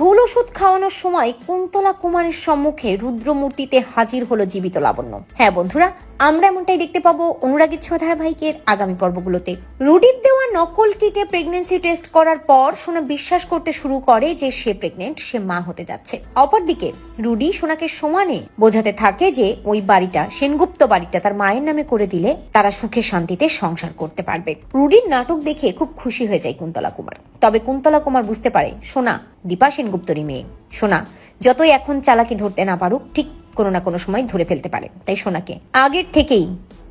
ভুল ওষুধ খাওয়ানোর সময় কুন্তলা কুমারের সম্মুখে রুদ্রমূর্তিতে হাজির হলো জীবিত লাবণ্য। হ্যাঁ বন্ধুরা আমরা এমনটাই দেখতে পাবো অনুরাগের ছোঁয়া ধারাবাহিকের আগামী পর্বগুলোতে। রুডির দেওয়া নকল কিটে প্রেগনেন্সি টেস্ট করার পর সোনা বিশ্বাস করতে শুরু করে যে সে প্রেগনেন্ট সে মা হতে যাচ্ছে। অপরদিকে, রুডি সোনাকে সমানে বোঝাতে থাকে যে ওই বাড়িটা, সেনগুপ্ত বাড়িটা তার মায়ের নামে করে দিলে তারা সুখে শান্তিতে সংসার করতে পারবে। রুডির নাটক দেখে খুব খুশি হয়ে যায় কুন্তলা কুমার। তবে কুন্তলা কুমার বুঝতে পারে, সোনা, দীপা সেনগুপ্তরই মেয়ে। সোনা, যতই এখন চালাকি ধরতে না পারুক, ঠিক কোনো না কোনো সময় ধরে ফেলতে পারে। তাই সোনাকে আগের থেকেই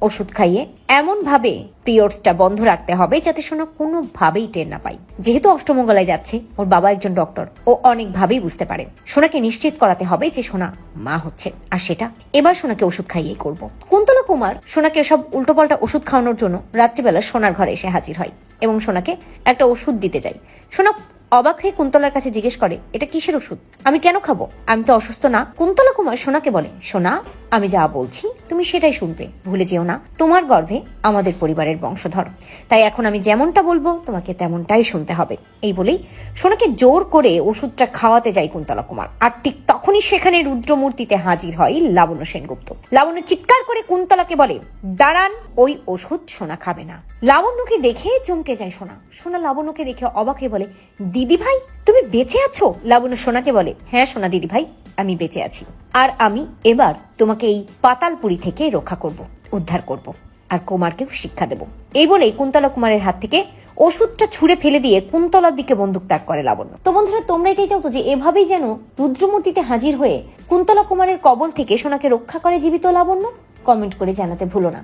ওষুধ খাইয়ে এমন ভাবে পিরিয়ডসটা বন্ধ রাখতে হবে যাতে সোনা কোনোভাবেই টের না পায়। যেহেতু অষ্টমঙ্গলায় যাচ্ছে, ওর বাবা একজন ডক্টর, ও অনেকভাবেই বুঝতে পারে। সোনাকে নিশ্চিত করাতে হবে যে সোনা মা হচ্ছে, আর সেটা এবার সোনাকে ওষুধ খাইয়েই করব। কুন্তলা কুমার সোনাকে সব উল্টোপাল্টা ওষুধ খাওয়ানোর জন্য রাত্রিবেলা সোনার ঘরে এসে হাজির হয় এবং সোনাকে একটা ওষুধ দিতে যায়। সোনা অবাক হয়ে কুন্তলার কাছে জিজ্ঞেস করে, এটা কিসের ওষুধ? আমি কেন খাব? আমি তো অসুস্থ না। কুন্তলা কুমার সোনাকে বলে, সোনা আমি যা বলছি, তুমি সেটাই শুনবে। ভুলে যেও না, তোমার গর্ভে আমাদের পরিবারের বংশধর। তাই এখন আমি যেমনটা বলব, তোমাকে তেমনটাই শুনতে হবে। এই বলেই সোনাকে জোর করে ওষুধটা খাওয়াতে যায় কুন্তলা কুমার। আর ঠিক তখনই সেখানে রুদ্রমূর্তিতে হাজির হয় লাবণ্য সেনগুপ্ত। লাবণ্য চিৎকার করে কুন্তলাকে বলে, দাঁড়ান, ওই ওষুধ সোনা খাবে না। লাবণ্যকে দেখে চমকে যায় সোনা। সোনা লাবণ্যকে দেখে অবাক হয়ে বলে দিদি ভাই তুমি বেঁচে আছো? লাবণ্য সোনাকে বলে হ্যাঁ সোনা দিদি ভাই আমি বেঁচে আছি। আর আমি এবার তোমাকে এই পাতালপুরি থেকে রক্ষা করব, উদ্ধার করব, আর কুমারকেও শিক্ষা দেব। এই বলেই কুন্তলা কুমারের হাত থেকে ওষুধটা ছুঁড়ে ফেলে দিয়ে কুন্তলার দিকে বন্দুক ত্যাগ করে লাবণ্য। তো বন্ধুরা, তোমরা এটাই চাও তো যে এভাবেই যেন রুদ্রমূর্তিতে হাজির হয়ে কুন্তলা কুমারের কবল থেকে সোনাকে রক্ষা করে জীবিত লাবণ্য? কমেন্ট করে জানাতে ভুলো না।